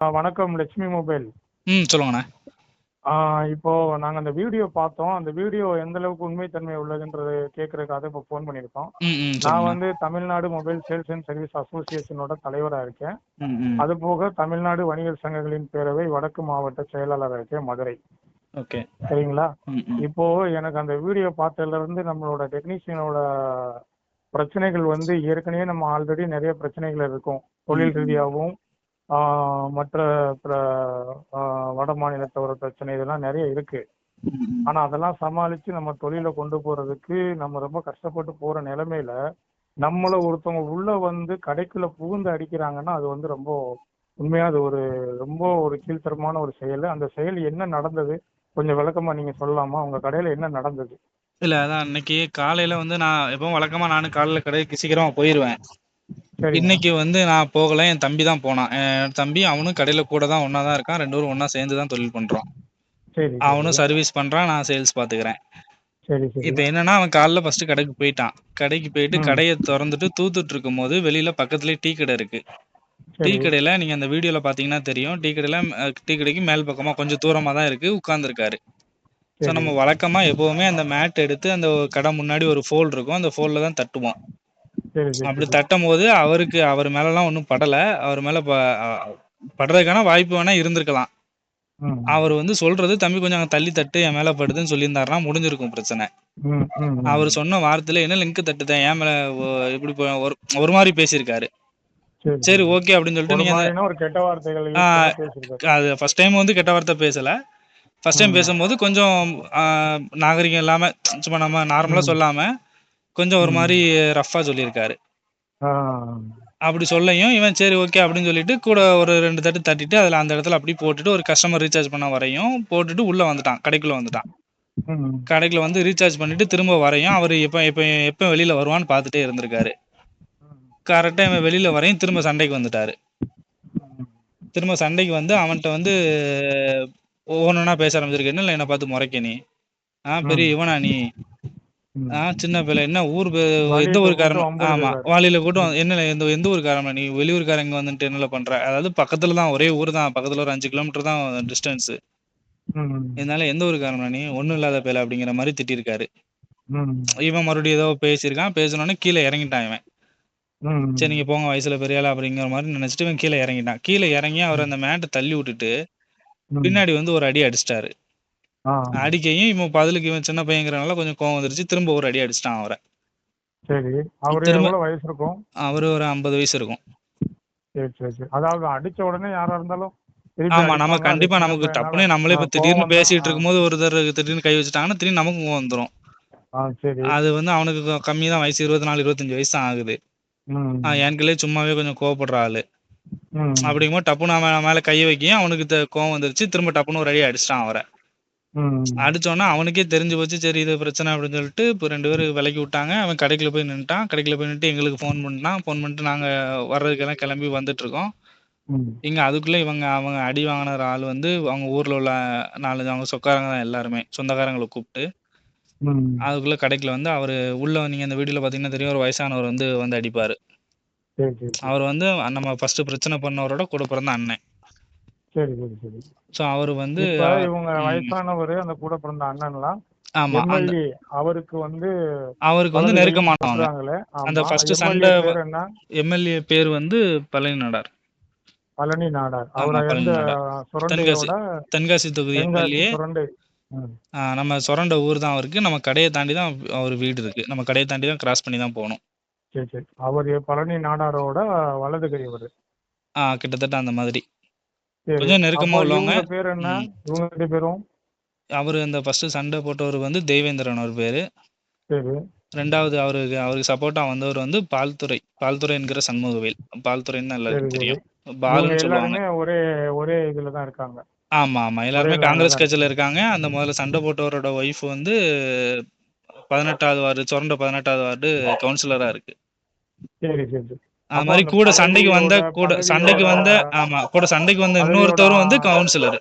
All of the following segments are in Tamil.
வணக்கம் லட்சுமி மொபைல். ம் சொல்லுங்கண்ணே இப்போ நாங்க அந்த வீடியோ பார்த்தோம். அந்த வீடியோ எந்த அளவுக்கு உண்மைத்தன்மை உள்ளதுன்றது கேட்கறதுக்காக இப்போ ஃபோன் பண்ணியிருக்கோம். ம் ம் நான் வந்து Tamil Nadu mobile sales and service அசோசியேஷனோட தலைவராக இருக்கேன். அது போக தமிழ்நாடு வணிகர் சங்கங்களின் பேரவை வடக்கு மாவட்ட செயலாளராக இருக்கேன் மதுரை. ஓகே. சரிங்களா? இப்போ எனக்கு அந்த வீடியோ பார்த்ததுல இருந்து நம்மளோட டெக்னீஷியனோட பிரச்சனைகள் வந்து ஏற்கனவே நம்ம ஆல்ரெடி நிறைய பிரச்சனைகள் இருக்கும். தொழில் ரீதியாகவும் மற்ற வட மாநிலத்தவர பிரச்சனை இதெல்லாம் நிறைய இருக்கு. ஆனா அதெல்லாம் சமாளிச்சு நம்ம தொழிலை கொண்டு போறதுக்கு நம்ம ரொம்ப கஷ்டப்பட்டு போற நிலைமையில நம்மள ஒருத்தவங்க உள்ள வந்து கடைக்குள்ள புகுந்து அடிக்கிறாங்கன்னா அது வந்து ரொம்ப உண்மையா அது ஒரு ரொம்ப ஒரு கீழ்த்தரமான ஒரு செயல். அந்த செயல் என்ன நடந்தது? கொஞ்சம் விளக்கமா நீங்க சொல்லலாமா? உங்க கடையில என்ன நடந்தது? இல்ல அதான் இன்னைக்கு காலையில வந்து நான் எப்பவும் வழக்கமா நானும் காலையில கடைக்கு சீக்கிரமா போயிருவேன். இன்னைக்கு வந்து நான் போகல. என் தம்பி தான் போனான் என் தம்பி அவனும் கடையில கூட தான் ஒண்ணா தான் இருக்கான். ரெண்டு பேரும் ஒண்ணா சேர்ந்து தான் தொழில் பண்றோம். சரி அவனும் சர்வீஸ் பண்றான். நான் சேல்ஸ் பாத்துக்கிறேன். இப்போ என்னன்னா அவன் காலைல ஃபர்ஸ்ட் கடைக்கு போயிட்டான். கடைக்கு போயிட்டு. கடையை திறந்துட்டு தூத்துட்டு இருக்கும்போது வெளியில பக்கத்துலயே டீ கடை இருக்கு. டீ கடையில நீங்க அந்த வீடியோல பாத்தீங்கன்னா தெரியும். டீ கடையில டீ கடைக்கு மேல் பக்கமா கொஞ்சம் தூரமா தான் இருக்கு. உட்கார்ந்துருக்காரு. ஸோ நம்ம வழக்கமா எப்பவுமே அந்த மேட் எடுத்து அந்த கடை முன்னாடி ஒரு ஃபோல் இருக்கும். அந்த ஃபோல்ல தான் தட்டுவோம். அப்படி தட்டும் போது அவருக்கு அவர் மேலலாம் ஒன்றும் படல. அவர் மேல படுறதுக்கான வாய்ப்பு வேணா இருந்திருக்கலாம். அவர் வந்து சொல்றது தம்பி கொஞ்சம் அங்க தள்ளி தட்டு என் மேல படுதுன்னு சொல்லியிருந்தாருன்னா முடிஞ்சிருக்கும் பிரச்சனை. அவர் சொன்ன வார்த்தையில என்ன லிங்க் தட்டுதேன் ஏன் மேல இப்படி ஒரு மாதிரி பேசியிருக்காரு. சரி ஓகே அப்படின்னு சொல்லிட்டு நீங்க. அது ஃபர்ஸ்ட் டைம் வந்து கெட்ட வார்த்தை பேசல. First time. பேசும்போது கொஞ்சம் நாகரிகம் இல்லாம சும்மா நம்ம நார்மலா. சொல்லாம கொஞ்சம் ஒரு. மாதிரி ரஃபா சொல்லியிருக்காரு. அப்படி சொல்லையும் இவன் சரி ஓகே அப்படின்னு சொல்லிட்டு கூட ஒரு ரெண்டு தட்டு தட்டிட்டு அதுல அந்த இடத்துல அப்படி போட்டுட்டு ஒரு கஸ்டமர் ரீசார்ஜ் பண்ண வரையும் போட்டுட்டு உள்ள வந்துட்டான் கடைக்குள்ள வந்துட்டான். ம், கடைக்குள்ள வந்து ரீசார்ஜ் பண்ணிட்டு திரும்ப வரையும் அவர் எப்ப எப்ப எப்ப வெளியில வருவான்னு பார்த்துட்டே இருந்திருக்காரு. கரெக்டா இவன் வெளியில வரையும் திரும்ப சண்டைக்கு வந்துட்டாரு. திரும்ப சண்டைக்கு வந்து அவன்கிட்ட வந்து ஒவ்வொன்றா பேச ஆரம்பிச்சிருக்கு என்ன என்னை பார்த்து முறைக்க நீ? ஆ பெரிய. இவனா நீ? ம். ஆ சின்ன பிள்ளை. என்ன ஊர் எந்த ஊருக்காரன் கூட்டு வம்பு ஆமா. வாலியில கூட்டம் என்ன எந்த எந்த ஊருக்காரன் நீ வெளியூர்காரங்க வந்துட்டு என்னல பண்ற? அதாவது பக்கத்துல தான் ஒரே ஊர் தான். பக்கத்துல ஒரு அஞ்சு கிலோமீட்டர் தான் டிஸ்டன்ஸ். இதனால எந்த ஊருக்காரன் நீ? ஒண்ணும் இல்லாத பேல அப்படிங்கிற மாதிரி திட்டிருக்காரு. இவன் மறுபடியும் ஏதோ பேசியிருக்கான். பேசினோடனே கீழே இறங்கிட்டான் இவன். சரி நீங்க போங்க வயசுல பெரிய ஆளா அப்படிங்கிற மாதிரி நினைச்சிட்டு இவன் கீழே இறங்கிட்டான். கீழே இறங்கி அவர் அந்த மேட்டை தள்ளி விட்டுட்டு. பின்னாடி வந்து ஒரு அடி அடிச்சிட்டாரு. ஆ, அடிக்கையும் இவன் பதிலுக்கு இவன் சின்ன பையங்கிறனால கொஞ்சம் கோவம் வந்துருச்சு. திரும்ப ஒரு அடி அடிச்சிட்டான் அவரை. சரி. அவரு திரும்ப- எவ்வளவு வயசு இருக்கும்? அவரு ஒரு ஐம்பது வயசு இருக்கும். சரி சரி சரி. அதாவது அடிச்ச உடனே யாரா இருந்தாலும் திருப்பி ஆமா நம்ம அடிப்பாங்க. கண்டிப்பா நமக்கு டப்புனே நம்மளே இப்ப ஆ, திடீர்னு பேசிட்டு தான். இருக்கும்போது ஒருத்தர் திடீர்னு கை வச்சுட்டாங்கன்னா திடீர்னு நமக்கும் கோவம் வந்துரும். ஆ, சரி. அது வந்து அவனுக்கு கம்மி தான் வயசு இருபத்தி நாலு இருபத்தஞ்சு வயசு தான் ஆகுது. ம், ஆ, எனக்குள்ளே சும்மாவே கொஞ்சம் கோவப்படுற ஆளு. ம், அப்படிங்கும்போது டப்புன்னு அவன் மேல கையை வைக்கையும் அவனுக்கு த- கோவம் வந்துருச்சு. திரும்ப டப்புன்னு ஒரு அடி அடிச்சிட்டான் அவரை. ம். அடிச்சோன்னா அவனுக்கே தெரிஞ்சு போச்சு சரி இது பிரச்சனை அப்படின்னு சொல்லிட்டு இப்போ ரெண்டு பேரும் விலக்கி விட்டாங்க. அவன் கடைக்குள்ள போய் நின்னுட்டான். கடைக்குள்ள போய் நின்னுட்டு எங்களுக்கு ஃபோன் பண்ணிட்டான். ஃபோன் பண்ணிட்டு நாங்க வர்றதுக்கெல்லாம் கிளம்பி வந்துட்டு இருக்கோம் ம், இங்க அதுக்குள்ள இவங்க அவங்க அடி வாங்கின ஆள் வந்து அவங்க ஊர்ல உள்ள நாலஞ்சு அவங்க சொக்காரங்க தான் எல்லாருமே சொந்தக்காரங்களை கூப்பிட்டு. ம். அதுக்குள்ள கடைக்குள்ள வந்து அவரு உள்ள நீங்க அந்த வீடியோல பாத்தீங்கன்னா தெரியும் ஒரு வயசானவர் வந்து வந்து அடிப்பாரு. சரி சரி அவர் வந்து நம்ம ஃபர்ஸ்ட் பிரச்சனை பண்ணவரோட கூட பிறந்த அண்ணன். சரி சரி சரி. ஸோ அவர் வந்து இவங்க. வயசானவரு அந்த கூட பிறந்த அண்ணன்லாம். ஆமா அவருக்கு வந்து அவருக்கு வந்து நெருக்கமானவங்க. ஆமா. அந்த MLA சண்டை எம்எல்ஏ பேர் வந்து பழனி நாடார். பழனி நாடார். சுரண்டையோட தென்காசி தொகுதி தென்காசி எம்எல்ஏ. நம்ம சொரண்ட ஊர் தான் அவருக்கு. நம்ம கடையை தாண்டி தான் அவர் வீடு இருக்கு. நம்ம கடையை தாண்டி தான் கிராஸ் பண்ணி தான் போகணும். சரி சரி. அவர் பழனி நாடாரோட வலது கை அவரு. கிட்டத்தட்ட அந்த மாதிரி. கொஞ்சம் நெருக்கமா உள்ளவங்க. பேர் என்ன. இவங்க பேரும்? அவர் இந்த ஃபர்ஸ்ட் சண்டை போட்டவர் வந்து தெய்வேந்திரன் ஒரு பேரு. ரெண்டாவது அவருக்கு அவருக்கு சப்போர்ட்டா வந்தவர் வந்து பால்துறை. பால்துறை என்கிற சண்முகவேல். பால்துறைன்னு எல்லாருக்கும் தெரியும். பாலுன்னு சொல்லுவாங்க. ஒரே ஒரே இதுல தான் இருக்காங்க. ஆமா ஆமா. எல்லாருமே காங்கிரஸ் கட்சியில இருக்காங்க. அந்த முதல்ல சண்டை போட்டவரோட ஒய்ஃப் வந்து பதினெட்டாவது வார்டு சொரண்ட பதினெட்டாவது வார்டு கவுன்சிலரா இருக்கு. சரி சரி. அது மாதிரி கூட சண்டைக்கு வந்த கூட சண்டைக்கு வந்த ஆமா கூட சண்டைக்கு வந்த இன்னொருத்தரும் வந்து கவுன்சிலர்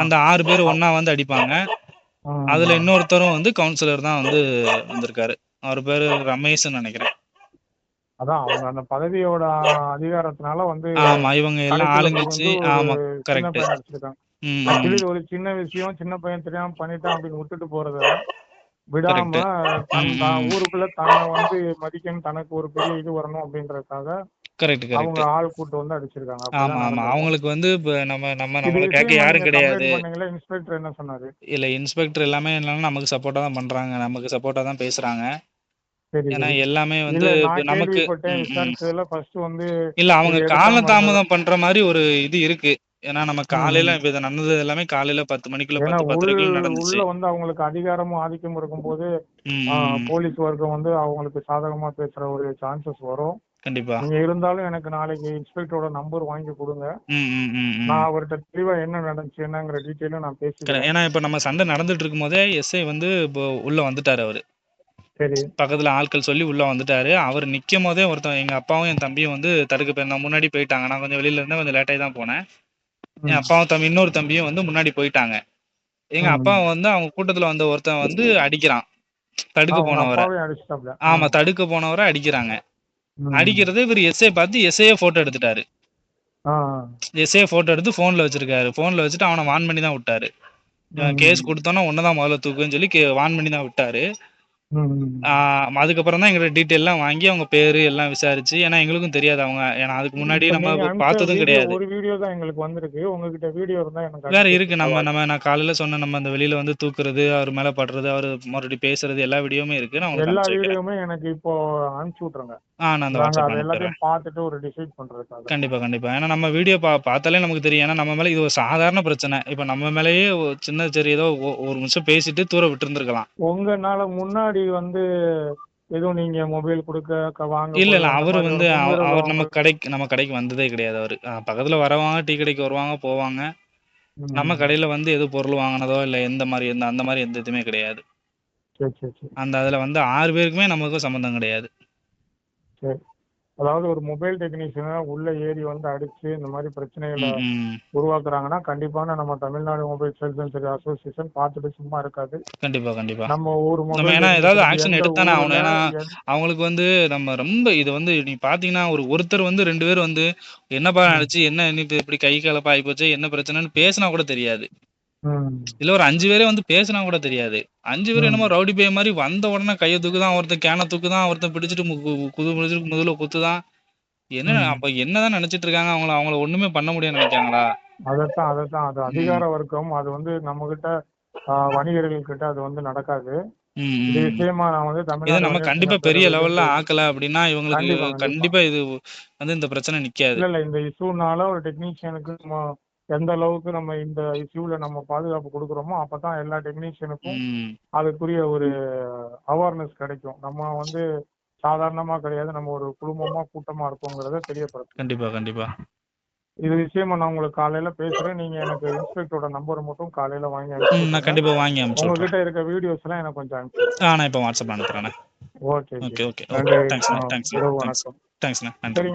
அந்த ஆறு பேர் ஒண்ணா வந்து அடிப்பாங்க. அதுல இன்னொருத்தரும் வந்து கவுன்சிலர் தான் வந்து வந்திருக்காரு. அவர் பேரு ரமேஷ்னு நினைக்கிறேன். அதான் அவங்க அந்த பதவியோட அதிகாரத்தினால வந்து ஆமா இவங்க எல்லாம் ஆளுங்கட்சி ஆமா கரெக்ட் ஒரு சின்ன விஷயம் சின்ன பையன் தெரியாம பண்ணிட்டான் அப்படின்னு விட்டுட்டு போறத விடாம. ஊருக்குள்ள தன்னை வந்து மதிக்கணும் தனக்கு ஒரு பெரிய இது வரணும் அப்படின்றதுக்காக கரெக்ட் அவங்க கரெக்ட் ஆள் கூட்டு வந்து அடிச்சிருக்காங்க. ஆமா ஆமா. அவங்களுக்கு வந்து இப்ப நம்ம நம்ம நம்மள கேட்க யாரும் கிடையாது. இன்ஸ்பெக்டர் என்ன சொன்னாரு? இல்ல இன்ஸ்பெக்டர் எல்லாமே என்னன்னா நமக்கு சப்போர்ட்டா தான் பண்றாங்க. நமக்கு சப்போர்ட்டா தான் பேசுறாங்க. சரி ஏன்னா எல்லாமே வந்து நமக்கு இல்ல அவங்க காலதாமதம் பண்ற மாதிரி ஒரு இது இருக்கு. ஏன்னா நம்ம காலையில இப்ப இது நடந்தது எல்லாமே காலையில பத்து மணிக்குள்ள பத்து உள் பத்தரைக்குள்ள நடந்துச்சு. உள்ள வந்து அவங்களுக்கு அதிகாரமும் ஆதிக்கம் இருக்கும்போது ம், ஆ, ம். போலீஸ் வர்க்கம் வந்து அவங்களுக்கு சாதகமா பேசுற ஒரு சான்சஸ் வரும். கண்டிப்பா. நீங்க இருந்தாலும் எனக்கு நாளைக்கு இன்ஸ்பெக்டரோட நம்பர் வாங்கி கொடுங்க. நான் அவர்கிட்ட தெளிவா என்ன நடந்துச்சு என்னங்கிற டீட்டெயிலும் நான். பேசிக்கிறேன். ஏன்னா இப்ப நம்ம சண்டை நடந்துட்டு இருக்கும் போதே எஸ்ஐ வந்து இப்போ உள்ள வந்துட்டாரு அவரு. சரி. பக்கத்துல ஆட்கள் சொல்லி உள்ள வந்துட்டாரு. அவர் நிக்கும் போதே ஒருத்தன் எங்க அப்பாவும் என் தம்பியும் வந்து தடுக்க போயிருந்தா முன்னாடி போயிட்டாங்க. நான் கொஞ்சம் வெளியில இருந்தேன் கொஞ்சம் லேட்டாகி தான் போனேன். என் அப்பாவும் தம்பி இன்னொரு தம்பியும் வந்து முன்னாடி போயிட்டாங்க. எங்க. அப்பா வந்து அவங்க கூட்டத்துல வந்த ஒருத்தன் வந்து அடிக்கிறான். தடுக்க போனவரை. ஆமா தடுக்க போனவரை அடிக்கிறாங்க. அடிக்கிறது இவர் எஸ்ஐ பார்த்து எஸ்ஐயே போட்டோ எடுத்துட்டாரு. ஆ, எஸ்ஐ போட்டோ எடுத்து போன்ல வச்சிருக்காரு. போன்ல வச்சுட்டு அவனை வான் பண்ணி தான் விட்டாரு. கேஸ் கொடுத்தோன்னா ஒன்னதான் முதல்ல தூக்குன்னு சொல்லி வான் பண்ணி தான் விட்டாரு. அதுக்கப்புறம் தான் எங்களோட டீட்டெயில்லாம் வாங்கி அவங்க பேரு எல்லாம் விசாரிச்சு ஏன்னா எங்களுக்கும் தெரியாது அவங்க. ஏன்னா அதுக்கு முன்னாடி நம்ம பார்த்ததும் கிடையாது. ஒரு வீடியோ தான் எங்களுக்கு வந்திருக்கு. உங்ககிட்ட வீடியோ இருந்தா எனக்கு வேற இருக்கு. நம்ம. நம்ம நான் காலையில சொன்ன நம்ம அந்த வெளியில வந்து தூக்குறது அவர் மேல படுறது அவர் மறுபடியும் பேசுறது எல்லா வீடியோமே இருக்கு. நான் உங்களுக்கு எல்லா வீடியோவுமே எனக்கு இப்போ அனுப்பிச்சு விட்டுருங்க. கண்டிப்பா கண்டிப்பா. ஏன்னா நம்ம வீடியோ பா பார்த்தாலே நமக்கு தெரியும். ஏன்னா நம்ம மேல இது ஒரு சாதாரண பிரச்சனை. இப்ப நம்ம மேலேயே சின்ன சரி ஏதோ ஒரு நிமிஷம் பேசிட்டு தூர விட்டு இருந்திருக்கலாம் உங்கனால முன்னாடி வந்து எதுவும் நீங்க மொபைல் கொடுக்க வாங்க இல்ல இல்ல. அவரு வந்து அவர் நம்ம கடைக்கு நம்ம கடைக்கு வந்ததே கிடையாது அவரு. பக்கத்துல வரவாங்க டீ கடைக்கு வருவாங்க போவாங்க. நம்ம கடையில வந்து எது பொருள் வாங்கினதோ இல்ல எந்த மாதிரி எந்த அந்த மாதிரி எந்த இதுவுமே கிடையாது. அந்த அதுல வந்து ஆறு பேருக்குமே நமக்கும் சம்மந்தம் கிடையாது. சரி. அதாவது ஒரு மொபைல் டெக்னீஷியனை உள்ள ஏறி வந்து அடிச்சு இந்த மாதிரி பிரச்சனைகளை. உருவாக்குறாங்கன்னா கண்டிப்பான நம்ம Tamil Nadu mobile sales and service association பார்த்துட்டு சும்மா இருக்காது. கண்டிப்பா கண்டிப்பா. நம்ம ஊர் நம்ம ஏன்னா ஏதாவது ஆக்ஷன் எடுத்தானே ஆகணும் ஏன்னா அவங்களுக்கு வந்து நம்ம ரொம்ப இது வந்து நீ பாத்தீங்கன்னா ஒரு ஒருத்தர் வந்து ரெண்டு பேர் வந்து என்னப்பா. நினைச்சு என்ன இப்படி கை கலப்பா ஆகி போச்சு? என்ன பிரச்சனைன்னு பேசினா கூட தெரியாது. இல்ல ஒரு அஞ்சு பேரே வந்து பேசினா கூட தெரியாது. அஞ்சு பேர் ம். என்னமோ ரவுடி பே மாதிரி வந்த உடனே கையை தூக்குதான் ஒருத்தன் கேனை தூக்குதான் ஒருத்தன் பிடிச்சிட்டு குது முடிச்சிட்டு முதுகுல குத்துதான். என்ன. அப்ப என்னதான் நினைச்சிட்டு இருக்காங்க அவங்கள அவங்கள ஒண்ணுமே பண்ண முடியாது நினைக்காங்களா அதைத்தான் அதைத்தான். அது அதிகார வர்க்கம். அது வந்து நம்ம கிட்ட வணிகர்கள் கிட்ட அது வந்து நடக்காது. இது. விஷயமா நான் வந்து தமிழ்நாடு நம்ம கண்டிப்பா பெரிய லெவல்ல ஆக்கல அப்படின்னா இவங்களுக்கு கண்டிப்பா, இது வந்து இந்த பிரச்சனை நிக்காது. இல்ல இல்ல. இந்த இஷ்யூனால ஒரு டெக்னீஷியனுக்கு எந்த அளவுக்கு நம்ம இந்த இஷ்யூல நம்ம பாதுகாப்பு கொடுக்குறோமோ அப்பதான் எல்லா டெக்னீஷியனுக்கும். அதுக்குரிய ஒரு அவேர்னஸ் கிடைக்கும். நம்ம வந்து சாதாரணமா கிடையாது. நம்ம ஒரு குடும்பமா கூட்டமா இருக்கோங்கிறத தெரியப்படுத்தும். கண்டிப்பா கண்டிப்பா. இது விஷயமா நான் உங்களுக்கு காலையில பேசுறேன். நீங்க எனக்கு இன்ஸ்பெக்டரோட நம்பர் மட்டும் காலையில வாங்கி நான். கண்டிப்பா வாங்கி அனுப்பிச்சு உங்ககிட்ட இருக்க வீடியோஸ் எல்லாம் எனக்கு கொஞ்சம் அனுப்பிச்சு ஆ நான் இப்போ வாட்ஸ்அப் அனுப்புறேன் ஓகே ஓகே ஓகே. இரவு தேங்க்ஸ் வணக்கம் தேங்க்ஸ்ண்ணா நன்றி.